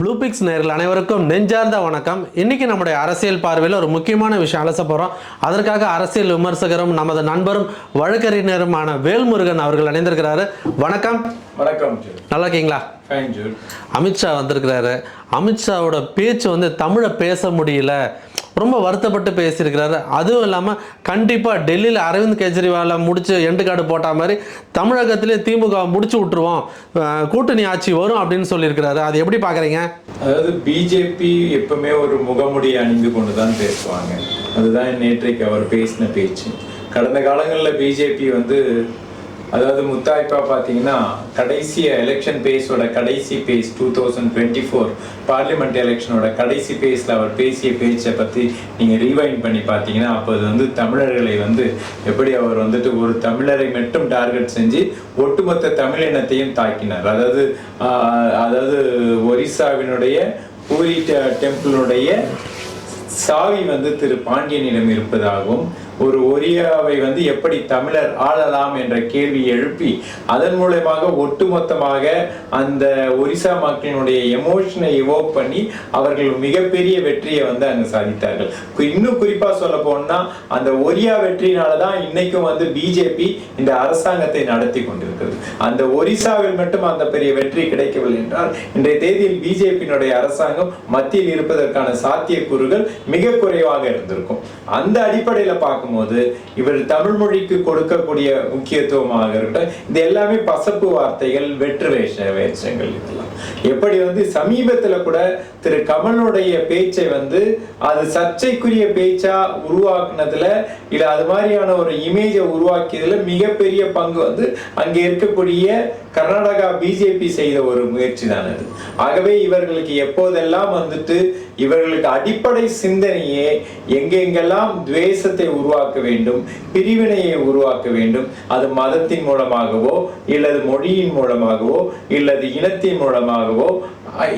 ப்ளூபிக்ஸ் நேர்கள் அனைவருக்கும் நெஞ்சார்ந்த வணக்கம். இன்னைக்கு நம்முடைய அரசியல் பார்வையில் ஒரு முக்கியமான விஷயம் அலச போகிறோம் அதற்காக அரசியல் விமர்சகரும் நமது நண்பரும் வழக்கறிஞருமான வேல்முருகன் அவர்கள் இணைந்திருக்கிறாரு. வணக்கம். வணக்கம் நல்லா இருக்கீங்களா? அமித்ஷா வந்திருக்கிறாரு. அமித்ஷாவோட பேச்சு வந்து தமிழை பேச முடியல. ரொம்ப வருத்தப்பட்டு பேசியிருக்கிறாரு. அதுவும் இல்லாமல் கண்டிப்பாக டெல்லியில் அரவிந்த் கெஜ்ரிவாலை முடிச்சு எண்டு கார்டு போட்ட மாதிரி தமிழகத்திலே திமுக முடிச்சு விட்டுருவோம். கூட்டணி ஆட்சி வரும் அப்படின்னு சொல்லியிருக்கிறாரு. அது எப்படி பார்க்குறீங்க அதாவது பிஜேபி எப்பவுமே ஒரு முகமுடி அணிந்து கொண்டு தான் பேசுவாங்க. அதுதான் நேற்றைக்கு அவர் பேசின பேச்சு. கடந்த காலங்களில் பிஜேபி வந்து அதாவது முத்தாய்ப்பா பார்த்தீங்கன்னா கடைசி எலெக்ஷன் பேஸோட கடைசி phase two thousand twenty four parliament எலெக்ஷனோட கடைசி பேஸில் அவர் பேசிய பேச்சை பற்றி நீங்கள் ரீவைண்ட் பண்ணி பார்த்தீங்கன்னா அப்போ அது வந்து தமிழர்களை வந்து எப்படி அவர் வந்துட்டு ஒரு தமிழரை மட்டும் டார்கெட் செஞ்சு ஒட்டுமொத்த தமிழினத்தையும் தாக்கினார். அதாவது அதாவது ஒரிசாவினுடைய பூரி டெம்பிளுடைய சாவி வந்து திரு பாண்டியனிடம் இருப்பதாகவும் ஒரு ஒரியாவை வந்து எப்படி தமிழர் ஆளலாம் என்ற கேள்வி எழுப்பி அதன் மூலயமாக ஒட்டுமொத்தமாக அந்த ஒரிசா மக்களினுடைய எமோஷனை எவோக் பண்ணி அவர்கள் மிகப்பெரிய வெற்றியை வந்து அங்கு சாதித்தார்கள். இன்னும் குறிப்பா சொல்ல போனால் அந்த ஒரியா வெற்றியினால தான் இன்னைக்கும் வந்து பிஜேபி இந்த அரசாங்கத்தை நடத்தி கொண்டிருக்கிறது. அந்த ஒரிசாவில் மட்டும் அந்த பெரிய வெற்றி கிடைக்கவில்லை என்றால் இன்றைய தேதியில் பிஜேபியினுடைய அரசாங்கம் மத்தியில் இருப்பதற்கான சாத்தியக்கூறுகள் மிக குறைவாக இருந்திருக்கும். அந்த அடிப்படையில பார்க்கும்போது இவர் தமிழ் மொழிக்கு கொடுக்கக்கூடிய முக்கியத்துவமாக இருக்கட்டும் இது எல்லாமே பசப்பு வார்த்தைகள் வெற்று வேஷ வேஷங்கள் இதெல்லாம். எப்படி வந்து சமீபத்துல கூட திரு கமலுடைய பேச்சை வந்து அது சர்ச்சைக்குரிய பேச்சா உருவாக்குனதுல இல்ல அது மாதிரியான ஒரு இமேஜை உருவாக்கியதுல மிகப்பெரிய பங்கு வந்து அங்கே இருக்கக்கூடிய கர்நாடகா பிஜேபி செய்த ஒரு முயற்சி தான் அது ஆகவே இவர்களுக்கு எப்போதெல்லாம் வந்துட்டு இவர்களுக்கு அடிப்படை சிந்தனையே எங்கெங்கெல்லாம் துவேஷத்தை உருவாக்க வேண்டும் பிரிவினையை உருவாக்க வேண்டும் அது மதத்தின் மூலமாகவோ இல்லது மொழியின் மூலமாகவோ இல்லது இனத்தின் மூலமாகவோ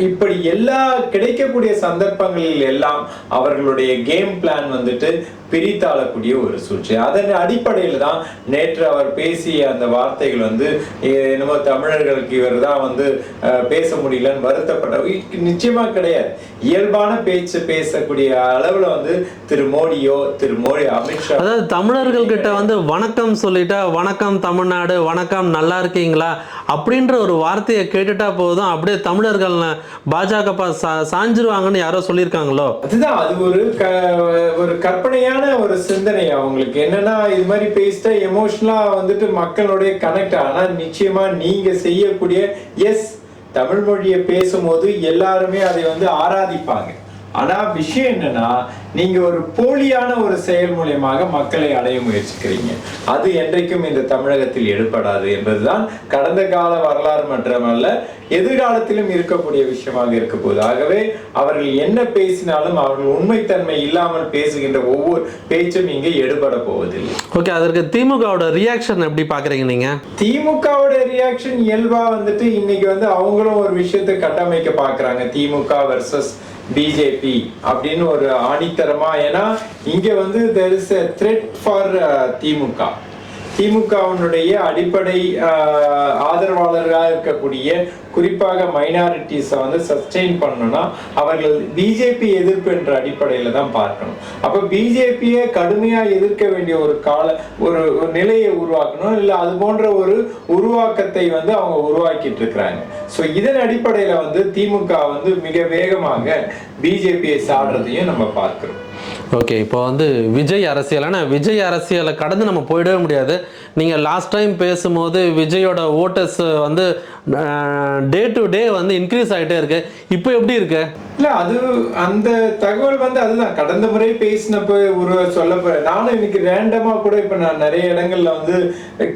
இப்படி எல்லா கிடைக்கக்கூடிய சந்தர்ப்பங்களில் எல்லாம் அவர்களுடைய கேம் பிளான் வந்துட்டு பிரித்தாளக்கூடிய ஒரு சூழ்ச்சி. அதன் அடிப்படையில் தான் நேற்று அவர் பேசிய அந்த வார்த்தைகள் வந்து என்னமோ தமிழர்களுக்கு இவர் தான் வந்து அஹ், பேச முடியலன்னு வருத்தப்பட்ட நிச்சயமா கிடையாது. இயல்பான பேச்சு பேசக்கூடிய அளவுல வந்து திரு மோடியோ திரு மோடி அமித்ஷா அதாவது தமிழர்கள் கிட்ட வந்து வணக்கம் சொல்லிட்டா வணக்கம் தமிழ்நாடு வணக்கம் நல்லா இருக்கீங்களா? அப்படின்ற ஒரு வார்த்தையை கேட்டுட்டா போதும் அப்படியே தமிழர்கள் பாஜக சாஞ்சிருவாங்கன்னு யாரோ சொல்லியிருக்காங்களோ? அதுதான் அது ஒரு க ஒரு கற்பனையான ஒரு சிந்தனை அவங்களுக்கு. என்னன்னா இது மாதிரி பேசிட்டா எமோஷனலா வந்துட்டு மக்களுடைய கனெக்ட் ஆனா நிச்சயமா நீங்க செய்யக்கூடிய எஸ் தமிழ் மொழியை பேசும்போது எல்லாருமே அதை வந்து ஆராதிப்பாங்க. ஆனா விஷயம் என்னன்னா நீங்க ஒரு போலியான ஒரு செயல் மூலியமாக மக்களை அடைய முயற்சிக்கிறீங்க. அது என்றைக்கும் இந்த தமிழகத்தில் எடுபடாது என்பதுதான் கடந்த கால வரலாறு மட்டுமல்ல எதிர்காலத்திலும் இருக்கக்கூடிய விஷயமாக இருக்க போகுது. ஆகவே அவர்கள் என்ன பேசினாலும் அவர்கள் உண்மைத்தன்மை இல்லாமல் பேசுகின்ற ஒவ்வொரு பேச்சும் இங்கே எடுபட போவதில்லை. ஓகே அதற்கு திமுகவோட ரியாக்ஷன் எப்படி பார்க்குறீங்க நீங்கள் திமுகவோட ரியாக்ஷன் இயல்பா வந்துட்டு இன்னைக்கு வந்து அவங்களும் ஒரு விஷயத்தை கட்டமைக்க பாக்குறாங்க திமுக வர்சஸ் பிஜேபி அப்படின்னு ஒரு ஆணித்தரமா ஏன்னா இங்க வந்து there is a for DMK திமுகவினுடைய அடிப்படை ஆதரவாளர்களாக இருக்கக்கூடிய குறிப்பாக மைனாரிட்டிஸை வந்து சஸ்டெயின் பண்ணணும்னா அவர்கள் பிஜேபி எதிர்ப்பு என்ற அடிப்படையில தான் பார்க்கணும். அப்போ பிஜேபியை கடுமையாக எதிர்க்க வேண்டிய ஒரு கால ஒரு ஒரு நிலையை உருவாக்கணும். இல்லை அது போன்ற ஒரு உருவாக்கத்தை வந்து அவங்க உருவாக்கிட்டு இருக்கிறாங்க. ஸோ இதன் அடிப்படையில வந்து திமுக வந்து மிக வேகமாக பிஜேபியை சாடுறதையும் நம்ம பார்க்கிறோம். ஓகே இப்போ வந்து விஜய் அரசியல். ஆனால் விஜய் அரசியலை கடந்து நம்ம போயிடவே முடியாது. நீங்கள் லாஸ்ட் டைம் பேசும்போது விஜயோட ஓட்டர்ஸ் வந்து டே டு டே வந்து இன்க்ரீஸ் ஆகிட்டே இருக்கு. இப்போ எப்படி இருக்கு? இல்ல அது அந்த தகவல் வந்து அதுதான். கடந்த முறை பேசினப்ப ஒரு சொல்ல நானும் இன்னைக்கு ரேண்டமா கூட இப்ப நான் நிறைய இடங்கள்ல வந்து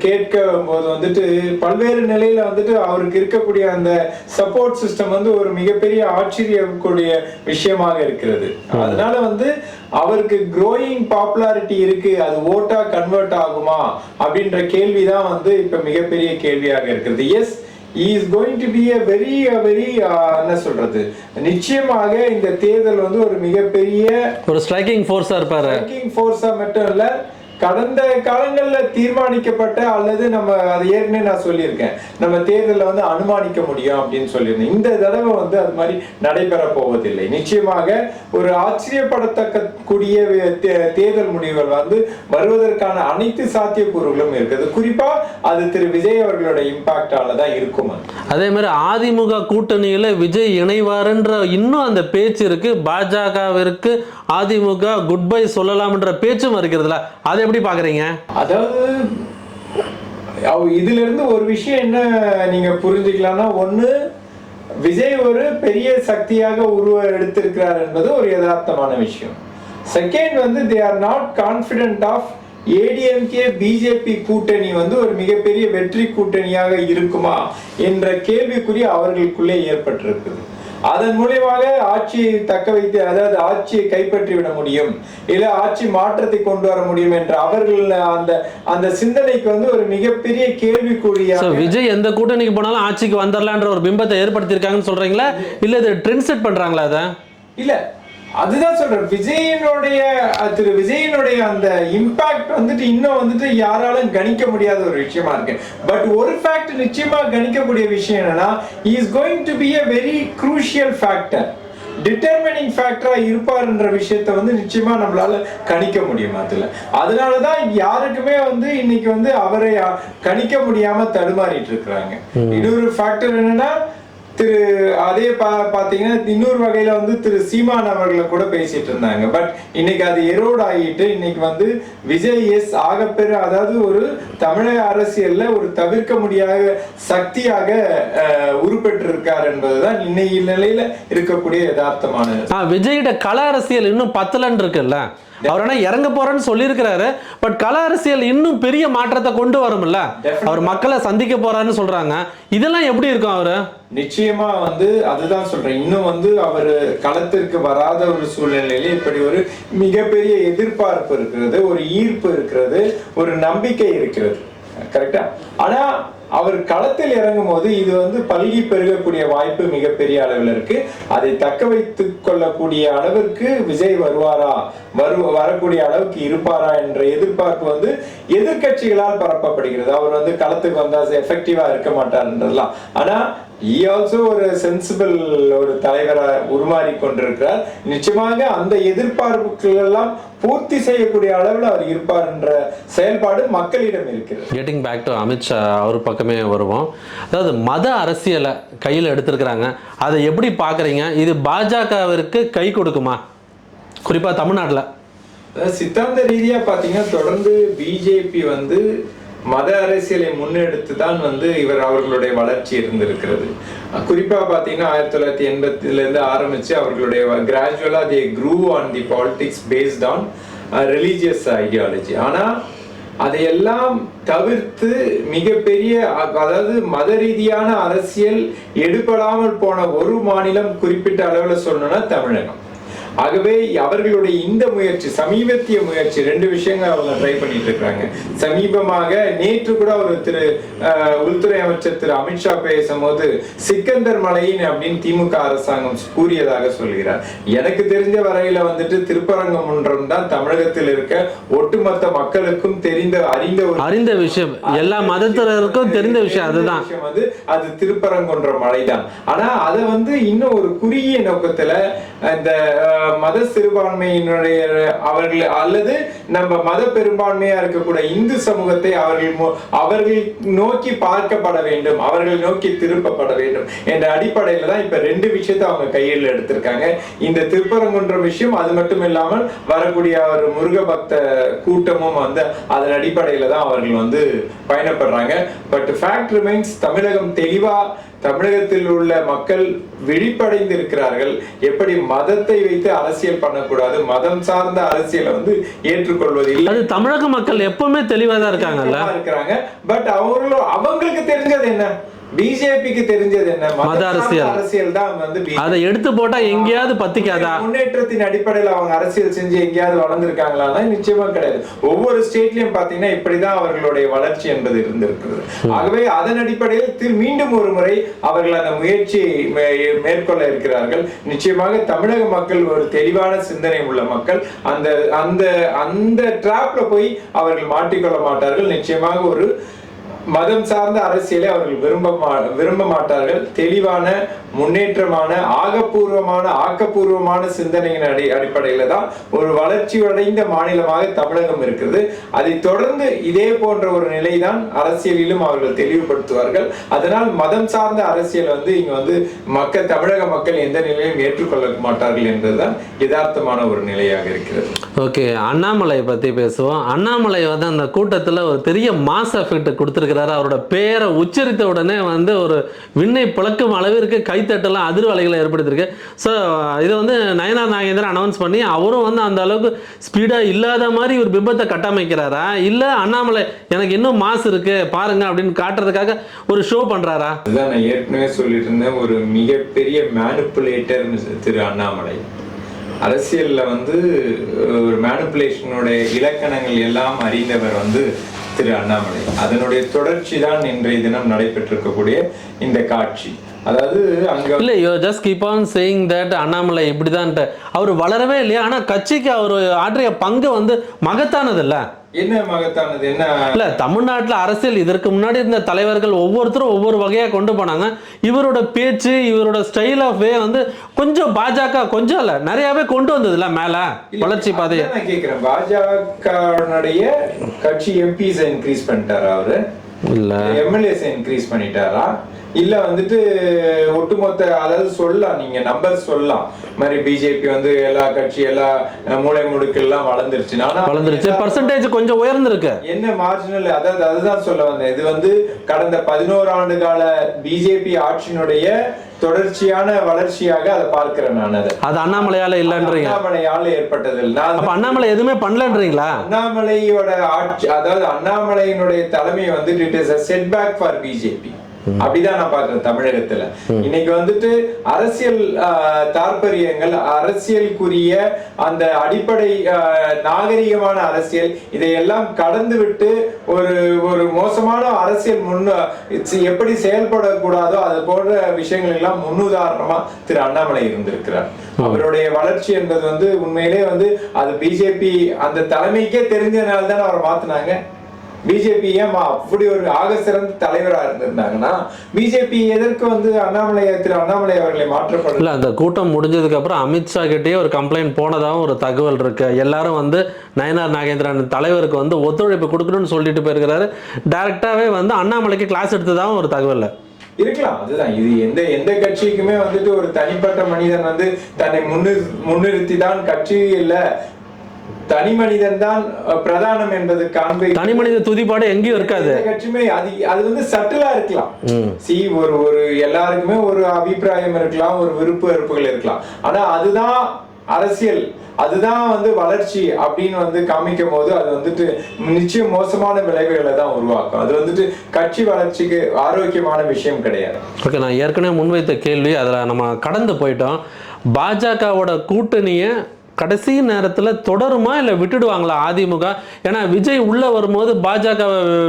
கேட்க போது வந்துட்டு பல்வேறு நிலையில வந்துட்டு அவருக்கு இருக்கக்கூடிய அந்த சப்போர்ட் சிஸ்டம் வந்து ஒரு மிகப்பெரிய ஆச்சரியக்கூடிய விஷயமாக இருக்கிறது. அதனால வந்து அவருக்கு growing பாப்புலாரிட்டி இருக்கு அது ஓட்டா கன்வெர்ட் ஆகுமா? அப்படின்ற கேள்விதான் வந்து இப்ப மிகப்பெரிய கேள்வியாக இருக்கிறது. Yes is going to be a very very என்ன சொல்றது? நிச்சயமாக இந்த தேர்தல் வந்து ஒரு மிகப்பெரிய ஒரு ஸ்ட்ரைக்கிங் ஃபோர்ஸாக இருப்பார். ட்ராக்கிங் ஃபோர்ஸா மட்டும் இல்ல கடந்த காலங்களில் தீர்மானிக்கப்பட்ட அல்லது நம்ம அது ஏற்கனவே நான் சொல்லியிருக்கேன். நம்ம தேர்தலில் வந்து அனுமானிக்க முடியும் அப்படின்னு சொல்லியிருந்தேன். இந்த தடவை வந்து அது மாதிரி நடைபெற போவதில்லை. நிச்சயமாக ஒரு ஆச்சரியப்படத்தக்கூடிய தேர்தல் முடிவுகள் வந்து வருவதற்கான அனைத்து சாத்தியக்கூறுகளும் இருக்குது. குறிப்பா அது திரு விஜய் அவர்களோட இம்பாக்டால தான் இருக்கும் அதே. மாதிரி அதிமுக கூட்டணியில் விஜய் இணைவாருன்ற இன்னும் அந்த பேச்சு இருக்கு. பாஜகவிற்கு அதிமுக குட் பை சொல்லலாம்ன்ற பேச்சும் இருக்கிறதுல அதே எப்படி பார்க்குறீங்க அதாவது இதுல இருந்து ஒரு விஷயம் என்ன நீங்க புரிஞ்சுக்கலாம்னா ஒண்ணு விஜய் ஒரு பெரிய சக்தியாக உருவ எடுத்திருக்கிறார் என்பது ஒரு யதார்த்தமான விஷயம். செகண்ட் வந்து they are not confident of ADMK BJP கூட்டணி வந்து ஒரு மிகப்பெரிய வெற்றி கூட்டணியாக இருக்குமா என்ற கேள்விக்குறி அவர்களுக்குள்ளே ஏற்பட்டிருக்குது. அதன் மூலியமாக ஆட்சியை தக்க வைத்து அதாவது ஆட்சியை கைப்பற்றி விட முடியும். இல்ல ஆட்சி மாற்றத்தை கொண்டு வர முடியும் என்ற அவர்கள் அந்த அந்த சிந்தனைக்கு வந்து ஒரு மிகப்பெரிய ஸோ கேள்விக்குறியாக விஜய் எந்த கூட்டணிக்கு போனாலும் ஆட்சிக்கு வந்துடலான்ற ஒரு பிம்பத்தை ஏற்படுத்தியிருக்காங்கன்னு சொல்றீங்களா? இல்லை இது ட்ரெண்ட் செட் பண்றாங்களா அதை? இல்ல அதுதான் சொல்றேன். விஜயனுடைய திரு விஜயனுடைய அந்த இம்பாக்ட் வந்துட்டு இன்னும் வந்துட்டு யாராலும் கணிக்க முடியாத ஒரு விஷயமா இருக்கு. பட் ஒரு ஃபேக்ட் நிச்சயமா கணிக்கக்கூடிய விஷயம் என்னன்னா is going to be a very crucial factor determining ஃபேக்டரா இருப்பாருன்ற விஷயத்த வந்து நிச்சயமா நம்மளால கணிக்க முடியும் அதுல. அதனாலதான் யாருக்குமே வந்து இன்னைக்கு வந்து அவரை கணிக்க முடியாம தடுமாறிட்டு இருக்கிறாங்க. இன்னொரு ஃபேக்டர் என்னன்னா திரு அதே பா பாத்தீங்கன்னா இன்னொரு வகையில வந்து திரு சீமான் அவர்களை கூட பேசிட்டு இருந்தாங்க. பட் இன்னைக்கு அது எரோட் ஆகிட்டு இன்னைக்கு வந்து விஜய் எஸ் ஆகப்பெரு அதாவது ஒரு தமிழக அரசியல்ல ஒரு தவிர்க்க முடியாத சக்தியாக உருப்பெற்றிருக்கார் என்பதுதான் இன்னைக்கு நிலையில இருக்கக்கூடிய யதார்த்தமானது. ஆ விஜய்கிட்ட கல அரசியல் இன்னும் பத்தலன்னு இருக்குல்ல? அவர் என்ன இறங்க போறேன்னு சொல்லியிருக்கிறாரு. பட் கல அரசியல் இன்னும் பெரிய மாற்றத்தை கொண்டு வரும்ல. அவர் மக்களை சந்திக்க போறாருன்னு சொல்றாங்க. இதெல்லாம் எப்படி இருக்கும் அவரு? நிச்சயமா வந்து அதுதான் சொல்றேன். இன்னும் வந்து அவர் களத்திற்கு வராத ஒரு சூழ்நிலையில இப்படி ஒரு மிகப்பெரிய எதிர்பார்ப்பு இருக்கிறது ஒரு ஈர்ப்பு இருக்கிறது ஒரு நம்பிக்கை இருக்கிறது. கரெக்டா ஆனா அவர் களத்தில் இறங்கும் போது இது வந்து பல்கி பெருகக்கூடிய வாய்ப்பு மிகப்பெரிய அளவில் இருக்கு. அதை தக்க வைத்துக் கொள்ளக்கூடிய அளவிற்கு விஜய் வருவாரா? வரு வரக்கூடிய அளவுக்கு இருப்பாரா என்ற எதிர்பார்ப்பு வந்து எதிர்க்கட்சிகளால் பரப்பப்படுகிறது. அவர் வந்து களத்துக்கு வந்தா எஃபெக்டிவா இருக்க மாட்டார்ன்றதுலாம் ஆனா ஈ ஆல்சோ ஒரு சென்சிபிள் ஒரு தலைவரா உருமாறி கொண்டிருக்கிறார். நிச்சயமாக அந்த எதிர்பார்ப்புகள் எல்லாம் பூர்த்தி செய்யக்கூடிய அளவில் அவர் இருப்பார் என்ற செயல்பாடு மக்களிடம் இருக்கிறது. கெட்டிங் பேக் டு அமித்ஷா அவர் பக்கமே வருவோம். அதாவது மத அரசியலை கையில் எடுத்திருக்கிறாங்க. அதை எப்படி பார்க்குறீங்க? இது பாஜகவிற்கு கை கொடுக்குமா? குறிப்பாக தமிழ்நாட்டில். சித்தாந்த ரீதியா பாத்தீங்கன்னா தொடர்ந்து பிஜேபி வந்து மத அரசியலை முன்னெடுத்து தான் வந்து இவர் அவர்களுடைய வளர்ச்சி இருந்திருக்கிறது. குறிப்பாக பார்த்தீங்கன்னா ஆயிரத்தி தொள்ளாயிரத்தி எண்பத்திலேருந்து ஆரம்பித்து அவர்களுடைய கிராஜுவலாக they grew on the politics based on religious ideology ஆனால் அதையெல்லாம் தவிர்த்து மிகப்பெரிய அதாவது மத ரீதியான அரசியல் எடுபடாமல் போன ஒரு மாநிலம் குறிப்பிட்ட அளவில் சொல்லணும்னா தமிழகம். ஆகவே அவர்களுடைய இந்த முயற்சி சமீபத்திய முயற்சி ரெண்டு விஷயங்கள் அவங்க ட்ரை பண்ணிட்டு இருக்காங்க சமீபமாக நேற்று கூட ஒரு திரு உள்துறை அமைச்சர் திரு அமித்ஷா பேசும்போது சிக்கந்தர் மலையின் அப்படின்னு திமுக அரசாங்கம் கூறியதாக சொல்கிறார். எனக்கு தெரிஞ்ச வரையில வந்துட்டு திருப்பரங்கமன்றம் தான் தமிழகத்தில் இருக்க ஒட்டுமொத்த மக்களுக்கும் தெரிந்த அறிந்த ஒரு அறிந்த விஷயம். எல்லா மதத்தினருக்கும் தெரிந்த விஷயம் அதுதான். விஷயம் வந்து அது திருப்பரங்குன்ற மலைதான். ஆனா அதை வந்து இன்னும் ஒரு குறுகிய நோக்கத்துல இந்த மத சிறுபான்மையினுடைய அவர்கள் அல்லது நம்ம மத பெரும்பான்மையா இருக்கக்கூடிய இந்து சமூகத்தை அவர்கள் அவர்கள் நோக்கி பார்க்கப்பட வேண்டும் அவர்கள் நோக்கி திருப்பப்பட வேண்டும் என்ற அடிப்படையில தான் இப்ப ரெண்டு விஷயத்தை அவங்க கையில் எடுத்திருக்காங்க. இந்த திருப்பரங்குன்ற விஷயம் அது மட்டும் இல்லாமல் வரக்கூடிய ஒரு முருக பக்த கூட்டமும் வந்து அதன் அடிப்படையில தான் அவர்கள் வந்து பயணப்படுறாங்க. பட் ஃபேக்ட் ரிமைன்ஸ் தமிழகம் தெளிவா தமிழகத்தில் உள்ள மக்கள் விழிப்படைந்து இருக்கிறார்கள் எப்படி மதத்தை வைத்து அரசியல் பண்ணக்கூடாது மதம் சார்ந்த அரசியலை வந்து ஏற்றுக்கொள்வது இல்லை அது தமிழக மக்கள் எப்பவுமே தெளிவாக தான் இருக்காங்கல்ல இருக்கிறாங்க. பட் அவங்களும் அவங்களுக்கு தெரிஞ்சது என்ன? பிஜேபிக்கு தெரிஞ்சது என்ன? மத அரசியல். அரசியல் தான் வந்து. அதை எடுத்து போட்டா எங்கேயாவது பத்திக்காதா? முன்னேற்றத்தின் அடிப்படையில் அவங்க அரசியல் செஞ்சு எங்கேயாவது வளர்ந்துருக்காங்களான்னா நிச்சயமா கிடையாது. ஒவ்வொரு ஸ்டேட்லயும் பாத்தீங்கன்னா இப்படிதான் அவர்களுடைய வளர்ச்சி என்பது இருந்திருக்கிறது. ஆகவே அதன் அடிப்படையில் மீண்டும் ஒரு முறை அவர்கள் அந்த முயற்சியை மே- மேற்கொள்ள இருக்கிறார்கள். நிச்சயமாக தமிழக மக்கள் ஒரு தெளிவான சிந்தனை உள்ள மக்கள். அந்த அந்த அந்த டிராப்ல போய் அவர்கள் மாட்டிக்கொள்ள மாட்டார்கள். நிச்சயமாக ஒரு மதம் சார்ந்த அரசியலை அவர்கள் விரும்ப மா- விரும்ப மாட்டார்கள். தெளிவான முன்னேற்றமான ஆகப்பூர்வமான ஆக்கப்பூர்வமான சிந்தனையின் அடி அடிப்படையில் தான் ஒரு வளர்ச்சி அடைந்த மாநிலமாக தமிழகம் இருக்கிறது. அதை தொடர்ந்து இதே போன்ற ஒரு நிலை தான் அரசியலிலும் அவர்கள் தெளிவுபடுத்துவார்கள். அதனால் மதம் சார்ந்த அரசியல் வந்து இங்க வந்து மக்கள் தமிழக மக்கள் எந்த நிலையும் ஏற்றுக்கொள்ள மாட்டார்கள் என்பதுதான் யதார்த்தமான ஒரு நிலையாக இருக்கிறது. ஓகே அண்ணாமலை பத்தி பேசுவோம். அண்ணாமலை வந்து அந்த கூட்டத்தில் ஒரு பெரிய மாஸ் எஃபெக்ட் கொடுத்துருக்கிறாரு. அவரோட பேரை உச்சரித்த உடனே வந்து ஒரு விண்ணை பிளக்கும் அளவிற்கு கை கைத்தட்டலாம் அதிர்வலைகளை ஏற்படுத்தியிருக்கு. ஸோ இதை வந்து நயனார் நாகேந்திரன் அனௌன்ஸ் பண்ணி அவரும் வந்து அந்த அளவுக்கு ஸ்பீடாக இல்லாத மாதிரி ஒரு பிம்பத்தை கட்டமைக்கிறாரா? இல்லை அண்ணாமலை எனக்கு இன்னும் மாஸ் இருக்கு பாருங்க அப்படின்னு காட்டுறதுக்காக ஒரு ஷோ பண்ணுறாரா இதான் நான் ஏற்கனவே சொல்லிட்டு இருந்தேன் ஒரு மிகப்பெரிய மேனுப்புலேட்டர் திரு அண்ணாமலை. அரசியல்ல வந்து ஒரு மேனுப்புலேஷனுடைய இலக்கணங்கள் எல்லாம் அறிந்தவர் வந்து திரு அண்ணாமலை. அதனுடைய தொடர்ச்சி தான் இன்றைய தினம் நடைபெற்றிருக்கக்கூடிய இந்த காட்சி. அதாவது அங்க இல்லை yo just keep on saying that Annamalai இப்படிதான்ட்டு. அவர் வளரவே இல்லையா? ஆனால் கட்சிக்கு அவர் ஆற்றிய பங்கு வந்து மகத்தானது இல்லை என்ன மகத்தானது? என்ன? இல்ல தமிழ்நாட்டுல அரசியல் இதற்கு முன்னாடி இருந்த தலைவர்கள் ஒவ்வொருத்தரும் ஒவ்வொரு வகையா கொண்டு போனாங்க. இவரோட பேச்சு இவரோட ஸ்டைல் ஆஃப் வே வந்து கொஞ்சம் பாஜக கொஞ்சம் இல்ல நிறையவே கொண்டு வந்ததுல மேல. வளர்ச்சி பாதையை. நான் கேக்குறேன். பாஜகனுடைய கட்சி எம்பிஸ் இன்க்ரீஸ் பண்ணிட்டாரா அவரு? இல்ல. எம்எல்ஏஸ் இன்க்ரீஸ் பண்ணிட்டாரா? இல்ல வந்துட்டு ஒட்டுமொத்த அதாவது சொல்லலாம் நீங்க நம்பர் சொல்லலாம். மாதிரி பிஜேபி வந்து எல்லா கட்சி எல்லா மூலை முடுக்கெல்லாம் வளர்ந்துருச்சு. ஆனா வளர்ந்துருச்சு. பர்சன்டேஜ் கொஞ்சம் உயர்ந்திருக்கு. என்ன மார்ஜினல் அதாவது அதுதான் சொல்ல வந்தேன். இது வந்து கடந்த பதினோரு ஆண்டு கால பிஜேபி ஆட்சியினுடைய தொடர்ச்சியான வளர்ச்சியாக அதை பார்க்கிறேன் நான் அதை. அது அண்ணாமலையால இல்லன்றீங்க. அண்ணாமலையால ஏற்பட்டது அப்ப அண்ணாமலை எதுவுமே பண்ணலன்றீங்களா? அண்ணாமலையோட ஆட்சி அதாவது அண்ணாமலையினுடைய தலைமை வந்துட்டு it is a setback for BJP அப்படிதான் நான் பாக்குறேன் தமிழகத்துல. இன்னைக்கு வந்துட்டு அரசியல் ஆஹ், தாற்பரியங்கள் அரசியலுக்குரிய அந்த அடிப்படை நாகரிகமான அரசியல் இதையெல்லாம் கடந்து விட்டு ஒரு ஒரு மோசமான அரசியல் முன் எப்படி செயல்படக்கூடாதோ அது போன்ற விஷயங்கள் எல்லாம் முன்னுதாரணமா திரு அண்ணாமலை இருந்திருக்கிறார். அவருடைய வளர்ச்சி என்பது வந்து உண்மையிலே வந்து அது பிஜேபி அந்த தலைமைக்கே தெரிஞ்சதுனால தான் அவரை மாத்துனாங்க. பிஜேபி ஏமா அப்படி ஒரு ஆக சிறந்த தலைவரா இருந்திருந்தாங்கன்னா பிஜேபி எதற்கு வந்து அண்ணாமலை திரு அண்ணாமலை அவர்களை மாற்றப்படல இல்ல அந்த கூட்டம் முடிஞ்சதுக்கு அப்புறம் அமித்ஷா கிட்டேயே ஒரு கம்ப்ளைண்ட் போனதாகவும் ஒரு தகவல் இருக்கு. எல்லாரும் வந்து நயனார் நாகேந்திரன் தலைவருக்கு வந்து ஒத்துழைப்பு கொடுக்கணும்னு சொல்லிட்டு போயிருக்கிறாரு. டைரக்டாவே வந்து அண்ணாமலைக்கு கிளாஸ் எடுத்ததாகவும் ஒரு தகவல். இருக்கலாம் அதுதான். இது எந்த எந்த கட்சிக்குமே வந்துட்டு ஒரு தனிப்பட்ட மனிதன் வந்து தன்னை முன்னிறு முன்னிறுத்தி தான் கட்சி இல்ல தனி மனிதன் தான் பிரதானம் என்பது காண்பை தனி மனித துதிப்பாடு எங்கேயும் இருக்காது. கட்சியுமே அது அது வந்து சட்டிலா இருக்கலாம். சி ஒரு ஒரு எல்லாருக்குமே ஒரு அபிப்பிராயம் இருக்கலாம் ஒரு விருப்ப வெறுப்புகள் இருக்கலாம். ஆனா அதுதான் அரசியல். அதுதான் வந்து வளர்ச்சி அப்படின்னு வந்து காமிக்கும் போது அது வந்துட்டு நிச்சயம் மோசமான விளைவுகளை தான் உருவாக்கும். அது வந்துட்டு கட்சி வளர்ச்சிக்கு ஆரோக்கியமான விஷயம் கிடையாது. ஓகே நான் ஏற்கனவே முன்வைத்த கேள்வி அதில் நம்ம கடந்து போயிட்டோம். பாஜகவோட கூட்டணியை கடைசி நேரத்தில் தொடருமா இல்லை விட்டுடுவாங்களா அதிமுக? ஏன்னா விஜய் உள்ளே வரும்போது பாஜக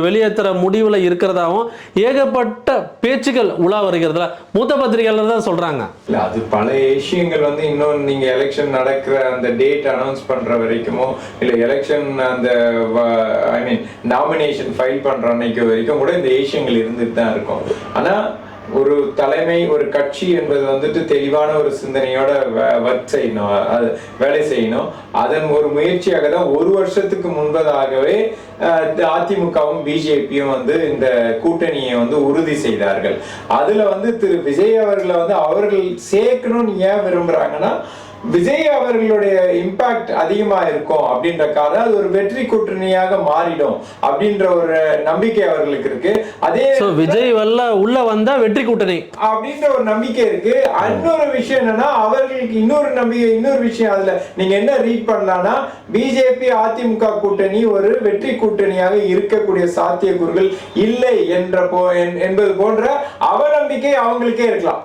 வெளியேற்றுற முடிவில் இருக்கிறதாவும் ஏகப்பட்ட பேச்சுகள் உலா வருகிறதுல. மூத்த பத்திரிகையாளர் தான் சொல்கிறாங்க இல்லை அது பல விஷயங்கள் வந்து இன்னும் நீங்கள் எலெக்ஷன் நடக்கிற அந்த டேட் அனௌன்ஸ் பண்ணுற வரைக்குமோ இல்லை எலெக்ஷன் அந்த ஐ மீன் நாமினேஷன் ஃபைல் பண்ணுற அன்னைக்கு வரைக்கும் கூட இந்த விஷயங்கள் இருந்துட்டு தான் இருக்கும். ஆனால் ஒரு தலைமை ஒரு கட்சி என்பது வந்துட்டு தெளிவான ஒரு சிந்தனையோட ஒர்க் செய்யணும். அது வேலை செய்யணும். அதன் ஒரு முயற்சியாக தான் ஒரு வருஷத்துக்கு முன்பதாகவே அஹ், அதிமுகவும் பிஜேபியும் வந்து இந்த கூட்டணியை வந்து உறுதி செய்தார்கள். அதுல வந்து திரு. விஜய் அவர்களை வந்து அவர்கள் சேர்க்கணும்னு ஏன் விரும்புறாங்கன்னா விஜய் அவர்களுடைய இம்பாக்ட் அதிகமா இருக்கும் அப்படின்ற காரணம் அது ஒரு வெற்றி கூட்டணியாக மாறிடும் அப்படின்ற ஒரு நம்பிக்கை அவர்களுக்கு இருக்கு. அதே விஜய் வல்ல உள்ள வந்தா வெற்றி கூட்டணி. அப்படின்ற ஒரு நம்பிக்கை இருக்கு. இன்னொரு விஷயம் என்னன்னா அவர்களுக்கு இன்னொரு நம்பிக்கை இன்னொரு விஷயம் அதுல. நீங்க என்ன ரீட் பண்ணலாம்னா பிஜேபி அதிமுக கூட்டணி ஒரு வெற்றி கூட்டணியாக இருக்கக்கூடிய சாத்தியக்கூறுகள் இல்லை என்ற போ என்- என்பது போன்ற அவநம்பிக்கை அவங்களுக்கே இருக்கலாம்.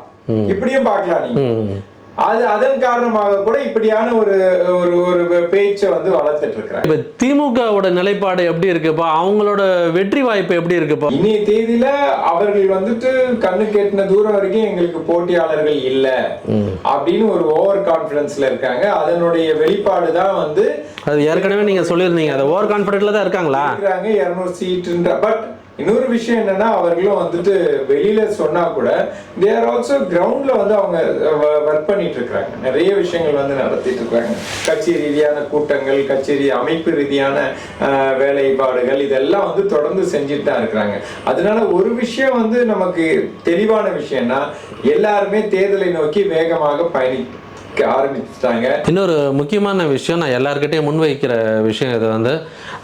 இப்படியும் பார்க்கலாம் நீங்க. அது அதன் காரணமாக கூட இப்படியான ஒரு ஒரு ஒரு பேச்சை வந்து வளர்த்துட்டு இருக்கிறாங்க இப்ப திமுகவோட நிலைப்பாடு எப்படி இருக்குப்பா? அவங்களோட வெற்றி வாய்ப்பு எப்படி இருக்குப்பா? இன்னைய தேதியில அவர்கள் வந்துட்டு கண்ணு கேட்டின தூரம் வரைக்கும் எங்களுக்கு போட்டியாளர்கள் இல்ல. அப்படின்னு ஒரு ஓவர் கான்பிடன்ஸ்ல இருக்காங்க. அதனுடைய வெளிப்பாடு தான் வந்து அது ஏற்கனவே நீங்க சொல்லியிருந்தீங்க. அது ஓவர் கான்பிடென்ட்ல தான் இருக்காங்களா? இருக்கிறாங்க இருநூறு சீட்டுன்ற பட் இன்னொரு விஷயம் என்னன்னா அவர்களும் வந்துட்டு வெளியில சொன்னா கூட தேர் ஆல்சோ கிரவுண்ட்ல வந்து அவங்க ஒர்க் பண்ணிட்டு இருக்காங்க நிறைய விஷயங்கள் வந்து நடத்திட்டு இருக்காங்க கட்சி ரீதியான கூட்டங்கள் கட்சி அமைப்பு ரீதியான வேலைப்பாடுகள் இதெல்லாம் வந்து தொடர்ந்து செஞ்சுட்டு தான் இருக்கிறாங்க. அதனால ஒரு விஷயம் வந்து நமக்கு தெளிவான விஷயம்னா எல்லாருமே தேர்தலை நோக்கி வேகமாக பயணி ஆரம்பிச்சிட்டாங்க. இன்னொரு முக்கியமான விஷயம் நான் எல்லாருக்கிட்டையும் முன்வைக்கிற விஷயம் இது வந்து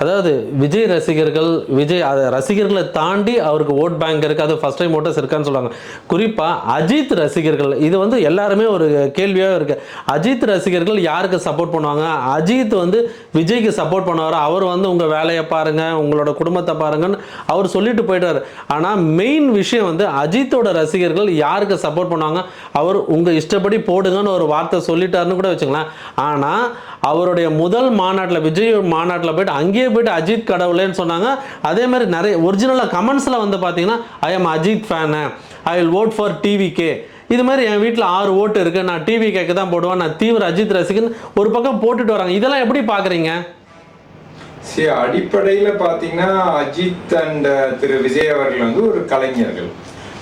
அதாவது விஜய் ரசிகர்கள் விஜய் அதை ரசிகர்களை தாண்டி அவருக்கு ஓட் பேங்க் இருக்குது அது ஃபர்ஸ்ட் டைம் ஓட்டர்ஸ் இருக்கான்னு சொல்லுவாங்க குறிப்பாக அஜித் ரசிகர்கள் இது வந்து எல்லாருமே ஒரு கேள்வியாக இருக்குது அஜித் ரசிகர்கள் யாருக்கு சப்போர்ட் பண்ணுவாங்க? அஜித் வந்து விஜய்க்கு சப்போர்ட் பண்ணுவார்? அவர் வந்து உங்கள் வேலையை பாருங்கள் உங்களோட குடும்பத்தை பாருங்கன்னு அவர் சொல்லிட்டு போயிட்டார். ஆனால் மெயின் விஷயம் வந்து அஜித்தோட ரசிகர்கள் யாருக்கு சப்போர்ட் பண்ணுவாங்க? அவர் உங்கள் இஷ்டப்படி போடுங்கன்னு ஒரு வார்த்தை சொல்லிட்டாருன்னு கூட வச்சுக்கலாம் ஆனால் அவருடைய முதல் மாநாட்டில் விஜய் மாநாட்டில் போயிட்டு அங்கேயே போயிட்டு அஜித் கடவுளேன்னு சொன்னாங்க. அதே மாதிரி நிறைய ஒரிஜினலாக கமெண்ட்ஸில் வந்து பார்த்தீங்கன்னா I am Ajith fan I will vote for TVK இது மாதிரி என் வீட்டில் ஆறு ஓட்டு இருக்கு. நான் டிவி கேட்க தான் போடுவேன். நான் தீவிர அஜித் ரசிகன் ஒரு பக்கம் போட்டுட்டு வராங்க. இதெல்லாம் எப்படி பார்க்குறீங்க சரி அடிப்படையில பாத்தீங்கன்னா அஜித் அண்ட் திரு விஜய் அவர்கள் வந்து ஒரு கலைஞர்கள்.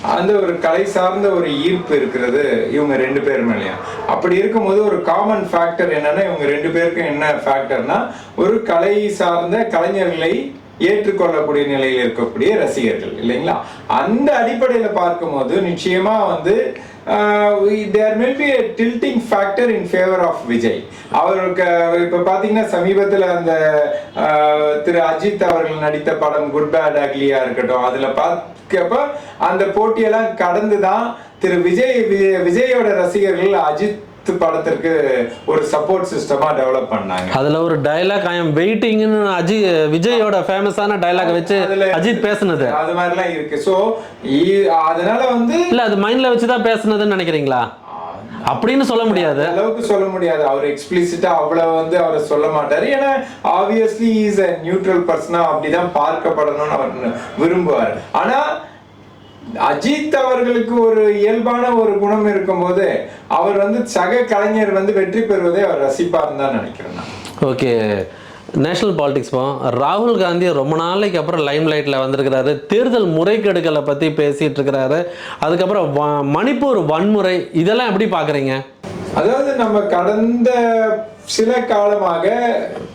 அந்த ஒரு கலை சார்ந்த ஒரு ஈர்ப்பு இருக்கிறது இவங்க ரெண்டு பேர் மேலேயும். அப்படி இருக்கும்போது ஒரு காமன் ஃபேக்டர் என்னன்னா இவங்க ரெண்டு பேருக்கும் என்ன ஃபேக்டர்னா ஒரு கலை சார்ந்த கலைஞர்களை ஏற்றுக்கொள்ளக்கூடிய நிலையில் இருக்கக்கூடிய ரசிகர்கள் இல்லைங்களா? அந்த அடிப்படையில பார்க்கும்போது நிச்சயமா வந்து there will be tilting factor in favour of Vijay அவருக்கு இப்போ பார்த்தீங்கன்னா சமீபத்தில் அந்த uh, திரு அஜித் அவர்கள் நடித்த படம் குட் பேட் அக்லியா இருக்கட்டும் அதில் பார்க்கப்ப அந்த போட்டியெல்லாம் கடந்து தான் திரு விஜய் விஜயோட ரசிகர்கள் அஜித் படத்திற்கு ஒரு சப்போர்ட் சிஸ்டமா டெவலப் பண்ணாங்க. அதில் ஒரு டைலாக் ஐ எம் வெயிட்டிங்னு அஜி விஜயோட ஃபேமஸான டைலாக் வச்சு அஜித் பேசுனது. அது மாதிரிலாம் இருக்கு. சோ அதனால வந்து இல்லை அது மைண்டில் வச்சு தான் பேசுனதுன்னு நினைக்கிறீங்களா? அப்படின்னு சொல்ல முடியாது. அளவுக்கு சொல்ல முடியாது. அவர் எக்ஸ்பிளிசிட்டா அவ்வளவு வந்து அவரை சொல்ல மாட்டாரு. ஏன்னா ஆப்வியஸ்லி இஸ் அ நியூட்ரல் பர்சனா அப்படிதான் பார்க்கப்படணும்னு அவர் விரும்புவார். ஆனா அஜித் அவர்களுக்கு ஒரு இயல்பான ஒரு குணம் இருக்கும்போது அவர் வந்து சக கலைஞர் வந்து வெற்றி பெறுவதை அவர் ரசிப்பார்னு தான் நினைக்கிறேன் நான். ஓகே நேஷனல் பாலிடிக்ஸ் போவோம் ராகுல் காந்தி ரொம்ப நாளைக்கு அப்புறம் லைம் லைட்டில் வந்திருக்கிறாரு. தேர்தல் முறைகேடுகளை பற்றி பேசிகிட்டு இருக்கிறாரு. அதுக்கப்புறம் வ- மணிப்பூர் வன்முறை இதெல்லாம் எப்படி பார்க்குறீங்க அதாவது நம்ம கடந்த சில காலமாக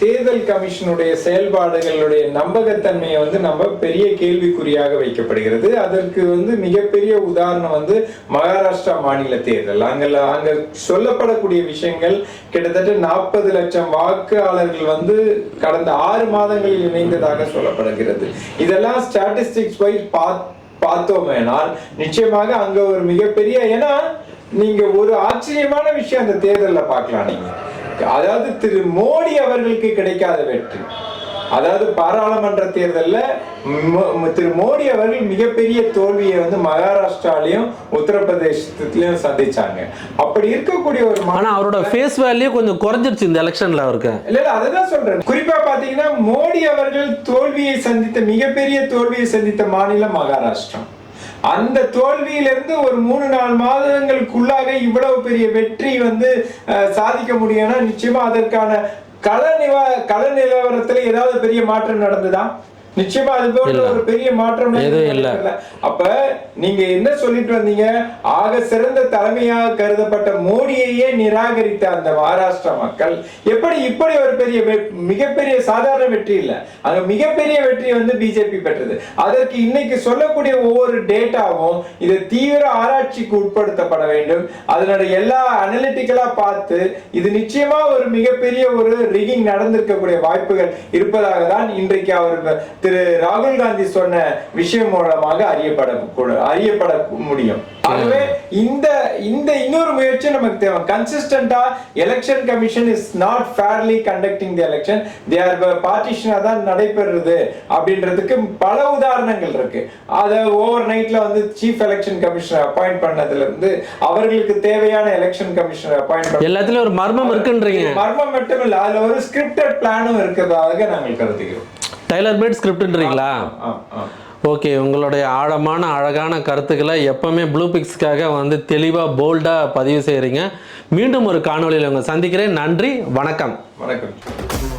தேர்தல் கமிஷனுடைய செயல்பாடுகளுடைய நம்பகத்தன்மையை வந்து நம்ம பெரிய கேள்விக்குறியாக வைக்கப்படுகிறது. அதற்கு வந்து மிகப்பெரிய உதாரணம் வந்து மகாராஷ்டிரா மாநில தேர்தல். அங்கே அங்கே சொல்லப்படக்கூடிய விஷயங்கள் கிட்டத்தட்ட நாற்பது லட்சம் வாக்காளர்கள் வந்து கடந்த ஆறு மாதங்களில் இணைந்ததாக சொல்லப்படுகிறது. இதெல்லாம் ஸ்டாட்டிஸ்டிக்ஸ் வைஸ் பார்த்தோமேனால் நிச்சயமாக அங்கே ஒரு மிகப்பெரிய ஏன்னா நீங்க ஒரு ஆச்சரியமான விஷயம் அந்த தேர்தல்ல பார்க்கலாம் நீங்க. அதாவது திரு மோடி அவர்களுக்கு கிடைக்காத வெற்றி. அதாவது பாராளுமன்ற தேர்தல்ல திரு மோடி அவர்கள் மிகப்பெரிய தோல்வியை வந்து மகாராஷ்டிராலையும் உத்தரப்பிரதேசத்திலையும் சந்திச்சாங்க. அப்படி இருக்கக்கூடிய ஒரு ஆனால் அவரோட ஃபேஸ் வேல்யூ கொஞ்சம் குறைஞ்சிருச்சு இந்த எலெக்ஷன்ல அவருக்கு. இல்ல இல்ல அதுதான் சொல்றேன். குறிப்பா பாத்தீங்கன்னா மோடி அவர்கள் தோல்வியை சந்தித்த மிகப்பெரிய தோல்வியை சந்தித்த மாநிலம் மகாராஷ்டிரா அந்த தோல்வியிலிருந்து ஒரு மூணு நாலு மாதங்களுக்குள்ளாக இவ்வளவு பெரிய வெற்றி வந்து சாதிக்க முடியும்னா நிச்சயமா அதற்கான கள நிவா கள நிலவரத்தில் ஏதாவது பெரிய மாற்றம் நடந்ததா? நிச்சயமா அது ஒரு பெரிய மாற்றம் எதுவும் இல்ல. அப்ப நீங்க என்ன சொல்லிட்டு வந்தீங்க? ஆக சிறந்த தலைமையாக கருதப்பட்ட மோடியையே நிராகரித்த அந்த மகாராஷ்டிரா மக்கள் எப்படி இப்படி ஒரு பெரிய மிகப்பெரிய சாதாரண வெற்றி இல்ல. அங்க மிகப்பெரிய வெற்றி வந்து பிஜேபி பெற்றது. அதற்கு இன்னைக்கு சொல்லக்கூடிய ஒவ்வொரு டேட்டாவும் இது தீவிர ஆராய்ச்சிக்கு உட்படுத்தப்பட வேண்டும். அதனுடைய எல்லா அனலிட்டிக்கலா பார்த்து இது நிச்சயமா ஒரு மிகப்பெரிய ஒரு ரிகிங் நடந்திருக்கக்கூடிய வாய்ப்புகள் இருப்பதாக தான் இன்றைக்கு அவர் திரு ராகுல் காந்தி சொன்ன விஷயம் மூலமாக அறியப்பட அறியப்பட முடியும். ஆகவே இந்த இந்த இன்னொரு முயற்சி நமக்கு தேவை. கன்சிஸ்டன்டா election commission is not fairly conducting the election they are பார்ட்டிஷனா தான் நடைபெறுது அப்படின்றதுக்கு பல உதாரணங்கள் இருக்கு. அதை ஓவர் நைட்ல வந்து சீஃப் எலெக்ஷன் கமிஷனர் அப்பாயிண்ட் பண்ணதுல இருந்து அவர்களுக்கு தேவையான எலெக்ஷன் கமிஷனர் அப்பாயிண்ட் பண்ண எல்லாத்துலயும் ஒரு மர்மம் இருக்குன்றீங்க. மர்மம் மட்டும் இல்ல அதுல ஒரு ஸ்கிரிப்டட் பிளானும் இருக்கிறதாக நாங்கள் கருதுகிறோம். Tailor mat ஸ்கிரிப்ட்ன்றீங்களா. ஓகே உங்களுடைய ஆழமான அழகான கருத்துக்களை எப்பவுமே ப்ளூ பிக்ஸ்க்காக வந்து தெளிவாக போல்டாக பதிவு செய்கிறீங்க மீண்டும் ஒரு காணொளியில் உங்களை சந்திக்கிறேன். நன்றி வணக்கம். வணக்கம்.